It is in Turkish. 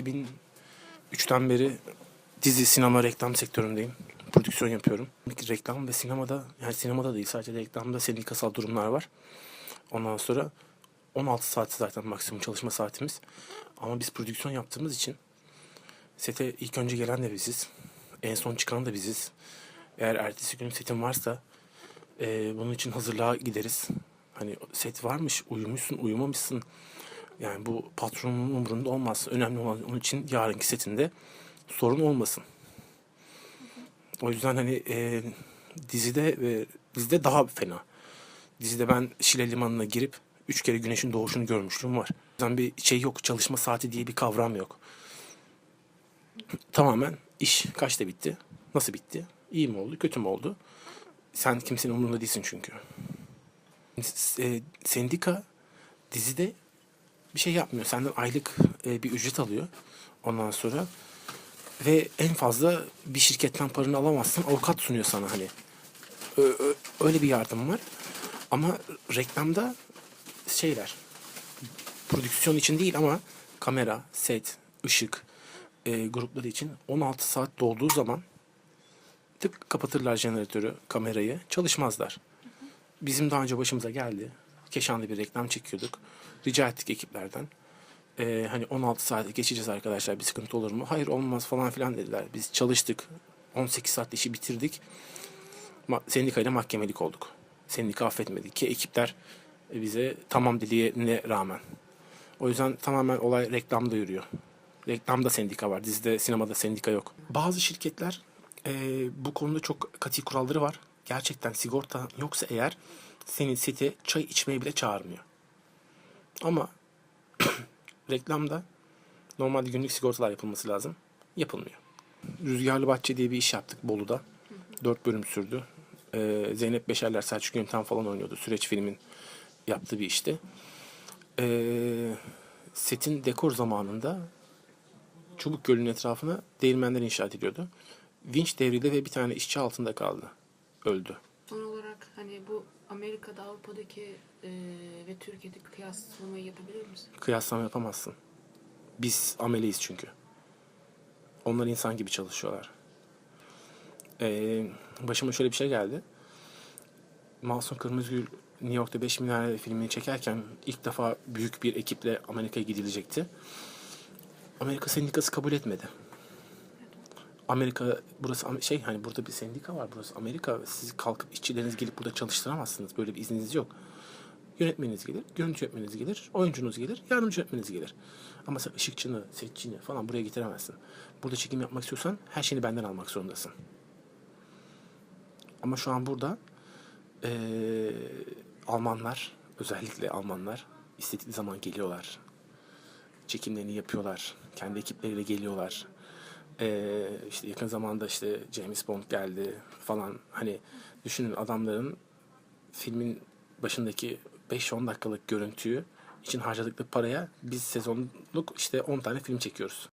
2003'ten beri dizi, sinema, reklam sektöründeyim. Prodüksiyon yapıyorum. Reklam ve sinemada, yani sinemada değil sadece reklamda sendikasal durumlar var. Ondan sonra 16 saat zaten maksimum çalışma saatimiz. Ama biz prodüksiyon yaptığımız için sete ilk önce gelen de biziz. En son çıkan da biziz. Eğer ertesi gün setin varsa eee, bunun için hazırlığa gideriz. Hani set varmış, uyumuşsun, uyumamışsın. Yani bu patronun umurunda olmaz. Önemli olan onun için yarınki setinde sorun olmasın. O yüzden hani e, dizide e, dizide daha fena. Dizide ben Şile Limanı'na girip üç kere güneşin doğuşunu görmüşlüğüm var. O yüzden bir şey yok. Çalışma saati diye bir kavram yok. Tamamen iş kaçta bitti? Nasıl bitti? İyi mi oldu? Kötü mü oldu? Sen kimsenin umurunda değilsin çünkü. E, sendika dizide bir şey yapmıyor. Senden aylık e, bir ücret alıyor. Ondan sonra ve en fazla bir şirketten paranı alamazsın. Avukat sunuyor sana hani. Öyle bir yardım var. Ama reklamda şeyler prodüksiyon için değil ama kamera, set, ışık e, grupları için 16 saat dolduğu zaman tık kapatırlar jeneratörü, kamerayı, çalışmazlar. Bizim daha önce başımıza geldi. Keşanlı bir reklam çekiyorduk. Rica ettik ekiplerden. Ee, hani 16 saat geçeceğiz arkadaşlar bir sıkıntı olur mu? Hayır olmaz falan filan dediler. Biz çalıştık. 18 saatte işi bitirdik. Ma- sendikayla mahkemelik olduk. Sendika affetmedi ki ekipler bize tamam dediğine rağmen. O yüzden tamamen olay reklamda yürüyor. Reklamda sendika var. Dizide, sinemada sendika yok. Bazı şirketler eee, bu konuda çok katı kuralları var. Gerçekten sigorta yoksa eğer seni sete çay içmeye bile çağırmıyor. Ama reklamda normalde günlük sigortalar yapılması lazım. Yapılmıyor. Rüzgarlı Bahçe diye bir iş yaptık Bolu'da. Dört bölüm sürdü. Ee, Zeynep Beşerler, Selçuk Yöntem falan oynuyordu. Süreç filmin yaptığı bir işti. Ee, setin dekor zamanında Çubuk Gölü'nün etrafına değirmenler inşa ediliyordu. Vinç devrildi ve bir tane işçi altında kaldı. Öldü. Son olarak hani bu Amerika'da Avrupa'daki e, ve Türkiye'deki kıyaslamayı yapabilir misin? Kıyaslama yapamazsın. Biz ameleyiz çünkü. Onlar insan gibi çalışıyorlar. Ee, başıma şöyle bir şey geldi. Masum Kırmızıgül New York'ta 5 milyar filmini çekerken ilk defa büyük bir ekiple Amerika'ya gidilecekti. Amerika sendikası kabul etmedi. Amerika burası şey hani burada bir sendika var burası Amerika siz kalkıp işçileriniz gelip burada çalıştıramazsınız böyle bir izniniz yok. Yönetmeniniz gelir, görüntü yönetmeniniz gelir, oyuncunuz gelir, yardımcı yönetmeniniz gelir. Ama sen ışıkçını, setçini falan buraya getiremezsin. Burada çekim yapmak istiyorsan her şeyini benden almak zorundasın. Ama şu an burada eee, Almanlar, özellikle Almanlar istedikleri zaman geliyorlar. Çekimlerini yapıyorlar. Kendi ekipleriyle geliyorlar. Eee işte yakın zamanda işte James Bond geldi falan. Hani düşünün adamların filmin başındaki 5-10 dakikalık görüntüyü için harcadıkları paraya biz sezonluk işte 10 tane film çekiyoruz.